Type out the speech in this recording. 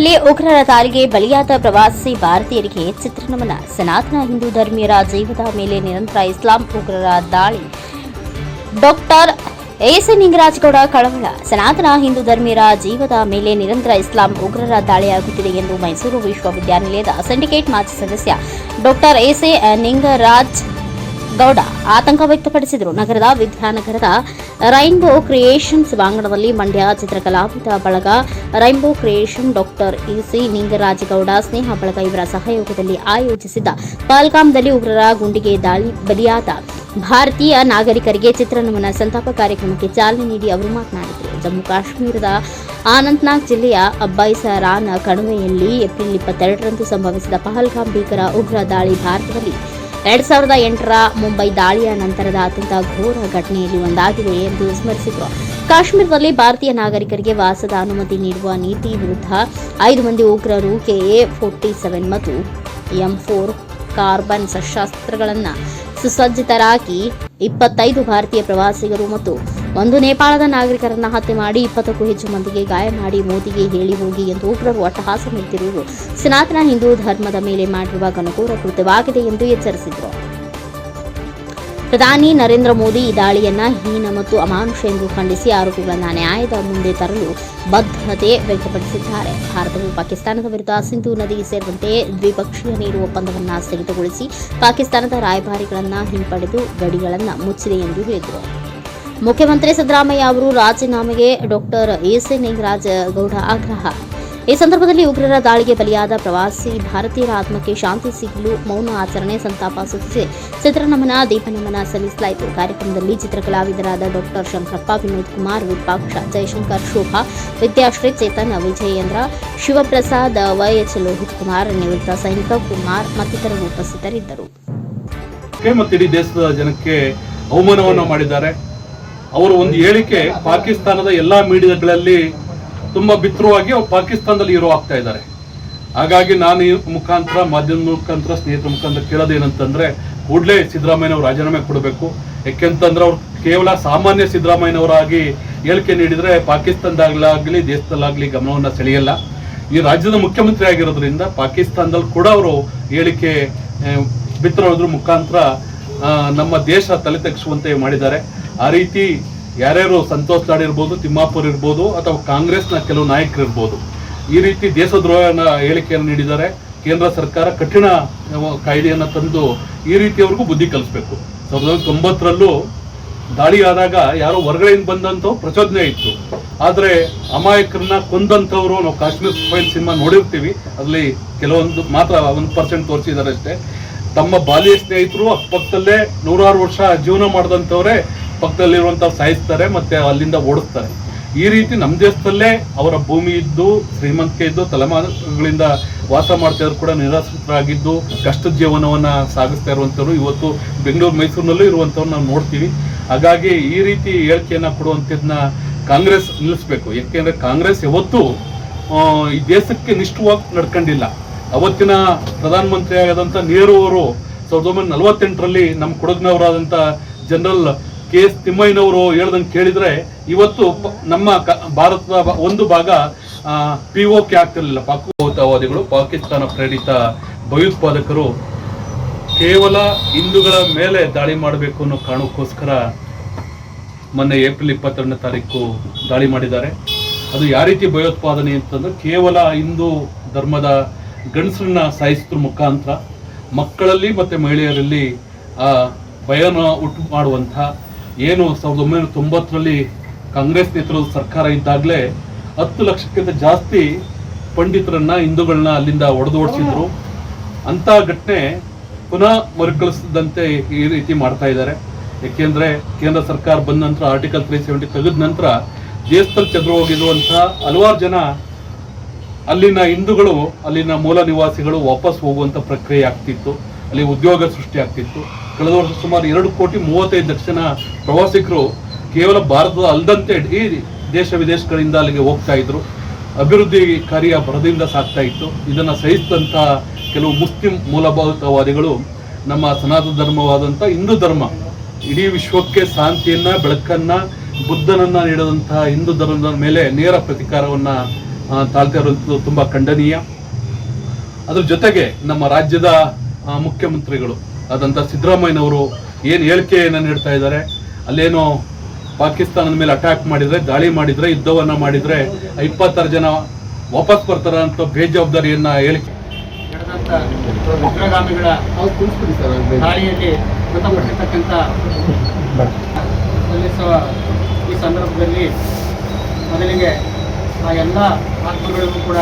ಕಾಶ್ಮೀರದಲ್ಲಿ ಉಗ್ರರ ದಾಳಿಗೆ ಬಲಿಯಾದ ಪ್ರವಾಸಿ ಭಾರತೀಯರಿಗೆ ಚಿತ್ರನಮನ. ಸನಾತನ ಹಿಂದೂ ಧರ್ಮೀಯರ ಜೀವದ ಮೇಲೆ ನಿರಂತರ ಇಸ್ಲಾಂ ಉಗ್ರರ ದಾಳಿ. ಡಾಕ್ಟರ್ ಎಸಿ ನಿಂಗರಾಜಗೌಡ ಕಳವಳ. ಸನಾತನ ಹಿಂದೂ ಧರ್ಮೀಯರ ಜೀವದ ಮೇಲೆ ನಿರಂತರ ಇಸ್ಲಾಂ ಉಗ್ರರ ದಾಳಿಯಾಗುತ್ತಿದೆ ಎಂದು ಮೈಸೂರು ವಿಶ್ವವಿದ್ಯಾನಿಲಯದ ಸಿಂಡಿಕೇಟ್ ಮಾಜಿ ಸದಸ್ಯ ಡಾಕ್ಟರ್ ಎಸಿ ನಿಂಗರಾಜ್ ಗೌಡ ಆತಂಕ ವ್ಯಕ್ತಪಡಿಸಿದರು. ನಗರದ ವಿದ್ಯಾನಗರದ ರೈನ್ಬೋ ಕ್ರಿಯೇಷನ್ ಸಭಾಂಗಣದಲ್ಲಿ ಮಂಡ್ಯ ಚಿತ್ರಕಲಾವಿದ ಬಳಗ rainbow creation doctor EC Ningarajagowda ಸ್ನೇಹ ಬಳಗ ಇವರ ಸಹಯೋಗದಲ್ಲಿ ಆಯೋಜಿಸಿದ್ದ ಪಹಲ್ಗಾಮ್ದಲ್ಲಿ ಉಗ್ರರ ಗುಂಡಿಗೆ ದಾಳಿ ಬಲಿಯಾದ ಭಾರತೀಯ ನಾಗರಿಕರಿಗೆ ಚಿತ್ರನಮನ ಸಂತಾಪ ಕಾರ್ಯಕ್ರಮಕ್ಕೆ ಚಾಲನೆ ನೀಡಿ ಅವರು ಮಾತನಾಡಿದರು. ಜಮ್ಮು ಕಾಶ್ಮೀರದ ಅನಂತನಾಗ್ ಜಿಲ್ಲೆಯ ಅಬ್ಬೈಸರಾನ ಕಣಿವೆಯಲ್ಲಿ ಏಪ್ರಿಲ್ ಇಪ್ಪತ್ತೆರಡರಂದು ಸಂಭವಿಸಿದ ಪಹಲ್ಗಾಮ್ ಭೀಕರ ಉಗ್ರ ದಾಳಿ ಭಾರತದಲ್ಲಿ ಎರಡ್ ಸಾವಿರದ ಎಂಟರ ಮುಂಬೈ ದಾಳಿಯ ನಂತರದ ಅತ್ಯಂತ ಘೋರ ಘಟನೆಯಲ್ಲಿ ಒಂದಾಗಿದೆ ಎಂದು ಸ್ಮರಿಸಿದರು. ಕಾಶ್ಮೀರದಲ್ಲಿ ಭಾರತೀಯ ನಾಗರಿಕರಿಗೆ ವಾಸದ ಅನುಮತಿ ನೀಡುವ ನೀತಿ ವಿರುದ್ಧ ಐದು ಮಂದಿ ಉಗ್ರರು ಕೆಎ ಫೋರ್ಟಿ ಸೆವೆನ್ ಮತ್ತು ಎಂ ಫೋರ್ ಕಾರ್ಬನ್ ಶಸ್ತ್ರಾಸ್ತ್ರಗಳನ್ನು ಸುಸಜ್ಜಿತರಾಗಿ ಇಪ್ಪತ್ತೈದು ಭಾರತೀಯ ಪ್ರವಾಸಿಗರು ಮತ್ತು ಒಂದು ನೇಪಾಳದ ನಾಗರಿಕರನ್ನ ಹತ್ಯೆ ಮಾಡಿ ಇಪ್ಪತ್ತಕ್ಕೂ ಹೆಚ್ಚು ಮಂದಿಗೆ ಗಾಯ ಮಾಡಿ ಮೋದಿಗೆ ಹೇಳಿ ಹೋಗಿ ಎಂದು ಉಗ್ರರು ಅಟ್ಟಹಾಸ ನೀಡುತ್ತಿರುವುದು ಸನಾತನ ಹಿಂದೂ ಧರ್ಮದ ಮೇಲೆ ಮಾಡಿರುವ ಘನಘೋರ ಕೃತ್ಯವಾಗಿದೆ ಎಂದು ಎಚ್ಚರಿಸಿದರು. ಪ್ರಧಾನಿ ನರೇಂದ್ರ ಮೋದಿ ಈ ದಾಳಿಯನ್ನ ಹೀನ ಮತ್ತು ಅಮಾನುಷ ಎಂದು ಖಂಡಿಸಿ ಆರೋಪಿಗಳನ್ನ ನ್ಯಾಯದ ಮುಂದೆ ತರಲು ಬದ್ಧತೆ ವ್ಯಕ್ತಪಡಿಸಿದ್ದಾರೆ. ಭಾರತವು ಪಾಕಿಸ್ತಾನದ ವಿರುದ್ಧ ಸಿಂಧು ನದಿ ಸೇರಿದಂತೆ ದ್ವಿಪಕ್ಷೀಯ ನೀರು ಒಪ್ಪಂದವನ್ನು ಸ್ಥಗಿತಗೊಳಿಸಿ ಪಾಕಿಸ್ತಾನದ ರಾಯಭಾರಿಗಳನ್ನು ಹಿಂಪಡೆದು ಗಡಿಗಳನ್ನು ಮುಚ್ಚಿದೆ ಎಂದು ಹೇಳಿದರು. ಮುಖ್ಯಮಂತ್ರಿ ಸಿದ್ದರಾಮಯ್ಯ ಅವರು ರಾಜೀನಾಮೆಗೆ ಡಾಕ್ಟರ್ ಎಸಿ ನಿಂಗರಾಜ ಗೌಡ ಆಗ್ರಹ. ಈ ಸಂದರ್ಭದಲ್ಲಿ ಉಗ್ರರ ದಾಳಿಗೆ ಬಲಿಯಾದ ಪ್ರವಾಸಿ ಭಾರತೀಯರ ಆತ್ಮಕ್ಕೆ ಶಾಂತಿ ಸಿಗಲು ಮೌನ ಆಚರಣೆ ಸಂತಾಪ ಸೂಚಿಸಿ ಚಿತ್ರನಮನ, ದೀಪನಮನ ಸಲ್ಲಿಸಲಾಯಿತು. ಕಾರ್ಯಕ್ರಮದಲ್ಲಿ ಚಿತ್ರಕಲಾವಿದರಾದ ಡಾಕ್ಟರ್ ಶಂಕರಪ್ಪ, ವಿನೋದ್ ಕುಮಾರ್, ವಿಪಾಕ್ಷ ಜಯಶಂಕರ್ ಶೋಭಾ, ವಿದ್ಯಾಶ್ರೀ, ಚೇತನ್, ವಿಜಯೇಂದ್ರ, ಶಿವಪ್ರಸಾದ್, ವೈಎಚ್ ಲೋಹಿತ್ ಕುಮಾರ್, ನಿವೃತ್ತ ಸೈನಿಕ ಕುಮಾರ್ ಮತ್ತಿತರರು ಉಪಸ್ಥಿತರಿದ್ದರು. ಮತ್ತು ದೇಶದ ಜನಕ್ಕೆ ಅವಮಾನವನ್ನು ಮಾಡಿದ್ದಾರೆ. ಅವರ ಒಂದು ಹೇಳಿಕೆ, ಪಾಕಿಸ್ತಾನದ ಎಲ್ಲಾ ಮೀಡಿಯಾಗಳಲ್ಲಿ ತುಂಬಾ ಬಿತ್ತರವಾಗಿ ಅವ್ರು ಪಾಕಿಸ್ತಾನದಲ್ಲಿ ಇರೋ ಆಗ್ತಾ ಇದ್ದಾರೆ. ಹಾಗಾಗಿ ನಾನು ಈ ಮುಖಾಂತರ ಮಾಧ್ಯಮದ ಮುಖಾಂತರ, ಸ್ನೇಹಿತರ ಮುಖಾಂತರ ಕೇಳೋದೇನಂತಂದ್ರೆ ಕೂಡಲೇ ಸಿದ್ದರಾಮಯ್ಯನವರು ರಾಜೀನಾಮೆ ಕೊಡಬೇಕು. ಯಾಕೆಂತಂದ್ರೆ ಅವ್ರು ಕೇವಲ ಸಾಮಾನ್ಯ ಸಿದ್ದರಾಮಯ್ಯನವರಾಗಿ ಹೇಳಿಕೆ ನೀಡಿದ್ರೆ ಪಾಕಿಸ್ತಾನದಾಗ್ಲಾಗ್ಲಿ, ದೇಶದಲ್ಲಾಗ್ಲಿ ಗಮನವನ್ನ ಸೆಳೆಯಲ್ಲ. ಈ ರಾಜ್ಯದ ಮುಖ್ಯಮಂತ್ರಿ ಆಗಿರೋದ್ರಿಂದ ಪಾಕಿಸ್ತಾನದಲ್ಲಿ ಕೂಡ ಅವರು ಹೇಳಿಕೆ ಬಿತ್ತರೋದ್ರ ಮುಖಾಂತರ ನಮ್ಮ ದೇಶ ತಲೆ ತಗ್ಗಿಸುವಂತೆ ಮಾಡಿದ್ದಾರೆ. ಆ ರೀತಿ ಯಾರ್ಯಾರು ಸಂತೋಷ್ ಲಾಡ್ ಇರ್ಬೋದು, ತಿಮ್ಮಾಪುರ್ ಇರ್ಬೋದು, ಅಥವಾ ಕಾಂಗ್ರೆಸ್ನ ಕೆಲವು ನಾಯಕರು ಇರ್ಬೋದು, ಈ ರೀತಿ ದೇಶದ್ರೋಹನ ಹೇಳಿಕೆಯನ್ನು ನೀಡಿದ್ದಾರೆ. ಕೇಂದ್ರ ಸರ್ಕಾರ ಕಠಿಣ ಕಾಯ್ದೆಯನ್ನು ಕಾಯ್ದೆಯನ್ನ ತಂದು ಈ ರೀತಿಯವ್ರಿಗೂ ಬುದ್ಧಿ ಕಲಿಸ್ಬೇಕು. ಸಾವಿರದ ಒಂಬೈನೂರ ತೊಂಬತ್ತರಲ್ಲೂ ದಾಳಿ ಆದಾಗ ಯಾರೋ ಹೊರಗಡೆಯಿಂದ ಬಂದಂಥವು ಪ್ರಚೋದನೆ ಇತ್ತು. ಆದರೆ ಅಮಾಯಕರನ್ನ ಕೊಂದಂಥವ್ರು ನಾವು ಕಾಶ್ಮೀರ್ ಫೈಲ್ ಸಿನಿಮಾ ನೋಡಿರ್ತೀವಿ ಅಲ್ಲಿ ಕೆಲವೊಂದು ಮಾತ್ರ ಒಂದು ಪರ್ಸೆಂಟ್ ತೋರಿಸಿದ್ದಾರೆ ಅಷ್ಟೇ. ತಮ್ಮ ಬಾಲ್ಯ ಸ್ನೇಹಿತರು ಅಕ್ಕಪಕ್ಕದಲ್ಲೇ ನೂರಾರು ವರ್ಷ ಜೀವನ ಮಾಡಿದಂಥವ್ರೆ ಪಕ್ಕದಲ್ಲಿರುವಂಥವ್ರು ಸಾಯಿಸ್ತಾರೆ ಮತ್ತೆ ಅಲ್ಲಿಂದ ಓಡಿಸ್ತಾರೆ. ಈ ರೀತಿ ನಮ್ಮ ದೇಶದಲ್ಲೇ ಅವರ ಭೂಮಿ ಇದ್ದು, ಶ್ರೀಮಂತಿಕೆ ಇದ್ದು, ತಲೆಮಾರುಗಳಿಂದ ವಾಸ ಮಾಡ್ತಾ ಇದ್ರು ಕೂಡ ನಿರಾಶ್ರಿತರಾಗಿದ್ದು ಕಷ್ಟದ ಜೀವನವನ್ನ ಸಾಗಿಸ್ತಾ ಇರುವಂಥವ್ರು ಇವತ್ತು ಬೆಂಗಳೂರು, ಮೈಸೂರಿನಲ್ಲೂ ಇರುವಂಥವ್ರು ನಾವು ನೋಡ್ತೀವಿ. ಹಾಗಾಗಿ ಈ ರೀತಿ ಹೇಳಿಕೆಯನ್ನ ಕೊಡುವಂಥದ್ದನ್ನ ಕಾಂಗ್ರೆಸ್ ನಿಲ್ಲಿಸ್ಬೇಕು. ಯಾಕೆಂದ್ರೆ ಕಾಂಗ್ರೆಸ್ ಯಾವತ್ತೂ ಈ ದೇಶಕ್ಕೆ ನಿಷ್ಠವಾಗಿ ನಡ್ಕೊಂಡಿಲ್ಲ. ಅವತ್ತಿನ ಪ್ರಧಾನಮಂತ್ರಿ ಆದಂತ ನೆಹರು ಅವರು ಸಾವಿರದ ಒಂಬೈನೂರ ನಲವತ್ತೆಂಟರಲ್ಲಿ ನಮ್ಮ ಕೊಡಗಿನವರಾದಂಥ ಜನರಲ್ ಕೆ ಎಸ್ ತಿಮ್ಮಯ್ಯನವರು ಹೇಳ್ದಂಗೆ ಕೇಳಿದ್ರೆ ಇವತ್ತು ನಮ್ಮ ಕ- ಭಾರತದ ಒಂದು ಭಾಗ ಪಿ ಒ ಕೆ ಆಗ್ತಿರ್ಲಿಲ್ಲ. ಪಾಕುವಾದಿಗಳು ಪಾಕಿಸ್ತಾನ ಪ್ರೇರಿತ ಭಯೋತ್ಪಾದಕರು ಕೇವಲ ಹಿಂದೂಗಳ ಮೇಲೆ ದಾಳಿ ಮಾಡಬೇಕು ಅನ್ನೋ ಕಾರಣಕ್ಕೋಸ್ಕರ ಮೊನ್ನೆ ಏಪ್ರಿಲ್ ಇಪ್ಪತ್ತೆರಡನೇ ತಾರೀಕು ದಾಳಿ ಮಾಡಿದ್ದಾರೆ. ಅದು ಯಾವ ರೀತಿ ಭಯೋತ್ಪಾದನೆ ಅಂತಂದ್ರೆ ಕೇವಲ ಹಿಂದೂ ಧರ್ಮದ ಗಂಡಸರನ್ನ ಸಾಯಿಸಿದ್ರ ಮುಖಾಂತರ ಮಕ್ಕಳಲ್ಲಿ ಮತ್ತು ಮಹಿಳೆಯರಲ್ಲಿ ಭಯನ ಉಂಟು ಮಾಡುವಂಥ ಏನು ಸಾವಿರದ ಒಂಬೈನೂರ ತೊಂಬತ್ತರಲ್ಲಿ ಕಾಂಗ್ರೆಸ್ ನೇತೃತ್ವದ ಸರ್ಕಾರ ಇದ್ದಾಗಲೇ ಹತ್ತು ಲಕ್ಷಕ್ಕಿಂತ ಜಾಸ್ತಿ ಪಂಡಿತರನ್ನ ಹಿಂದೂಗಳನ್ನ ಅಲ್ಲಿಂದ ಒಡೆದು ಓಡಿಸಿದ್ರು. ಅಂತ ಘಟನೆ ಪುನಃ ಮರುಕಳಿಸದಂತೆ ಈ ರೀತಿ ಮಾಡ್ತಾ ಇದ್ದಾರೆ. ಯಾಕೆಂದ್ರೆ ಕೇಂದ್ರ ಸರ್ಕಾರ ಬಂದ ನಂತರ ಆರ್ಟಿಕಲ್ ತ್ರೀ ಸೆವೆಂಟಿ ತೆಗೆದ ನಂತರ ದೇಶದಲ್ಲಿ ಚದುರು ಹೋಗಿರುವಂತಹ ಹಲವಾರು ಜನ ಅಲ್ಲಿನ ಹಿಂದೂಗಳು, ಅಲ್ಲಿನ ಮೂಲ ನಿವಾಸಿಗಳು ವಾಪಸ್ ಹೋಗುವಂತ ಪ್ರಕ್ರಿಯೆ ಆಗ್ತಿತ್ತು. ಅಲ್ಲಿ ಉದ್ಯೋಗ ಸೃಷ್ಟಿ ಆಗ್ತಿತ್ತು. ಕಳೆದ ವರ್ಷ ಸುಮಾರು ಎರಡು ಕೋಟಿ ಮೂವತ್ತೈದು ಲಕ್ಷ ಜನ ಪ್ರವಾಸಿಗರು ಕೇವಲ ಭಾರತದ ಅಲ್ಲದಂತೆ ಈ ದೇಶ ವಿದೇಶಗಳಿಂದ ಅಲ್ಲಿಗೆ ಹೋಗ್ತಾ ಇದ್ರು. ಅಭಿವೃದ್ಧಿ ಕಾರ್ಯ ಬರದಿಂದ ಸಾಗ್ತಾ ಇತ್ತು. ಇದನ್ನು ಸಹಿಸಿದಂತಹ ಕೆಲವು ಮುಸ್ಲಿಂ ಮೂಲಭೂತವಾದಿಗಳು ನಮ್ಮ ಸನಾತನ ಧರ್ಮವಾದಂಥ ಹಿಂದೂ ಧರ್ಮ, ಇಡೀ ವಿಶ್ವಕ್ಕೆ ಶಾಂತಿಯನ್ನ, ಬೆಳಕನ್ನ, ಬುದ್ಧನನ್ನ ನೀಡದಂತಹ ಹಿಂದೂ ಧರ್ಮದ ಮೇಲೆ ನೇರ ಪ್ರತಿಕಾರವನ್ನ ತಾಳ್ತಾ ಇರುವಂಥದ್ದು ತುಂಬ ಖಂಡನೀಯ. ಅದ್ರ ಜೊತೆಗೆ ನಮ್ಮ ರಾಜ್ಯದ ಮುಖ್ಯಮಂತ್ರಿಗಳು ಆದಂಥ ಸಿದ್ದರಾಮಯ್ಯನವರು ಏನು ಹೇಳಿಕೆಯನ್ನು ನೀಡ್ತಾ ಇದ್ದಾರೆ, ಅಲ್ಲೇನೋ ಪಾಕಿಸ್ತಾನದ ಮೇಲೆ ಅಟ್ಯಾಕ್ ಮಾಡಿದರೆ, ದಾಳಿ ಮಾಡಿದರೆ, ಯುದ್ಧವನ್ನು ಮಾಡಿದರೆ ಇಪ್ಪತ್ತಾರು ಜನ ವಾಪಸ್ ಬರ್ತಾರ ಅಂತ ಬೇಜವಾಬ್ದಾರಿಯನ್ನು ಹೇಳಿಕೆ ಸಲ್ಲಿಸುವ ಈ ಸಂದರ್ಭದಲ್ಲಿ ಮೊದಲಿಗೆ ಆ ಎಲ್ಲ ಆತ್ಮಗಳಿಗೂ ಕೂಡ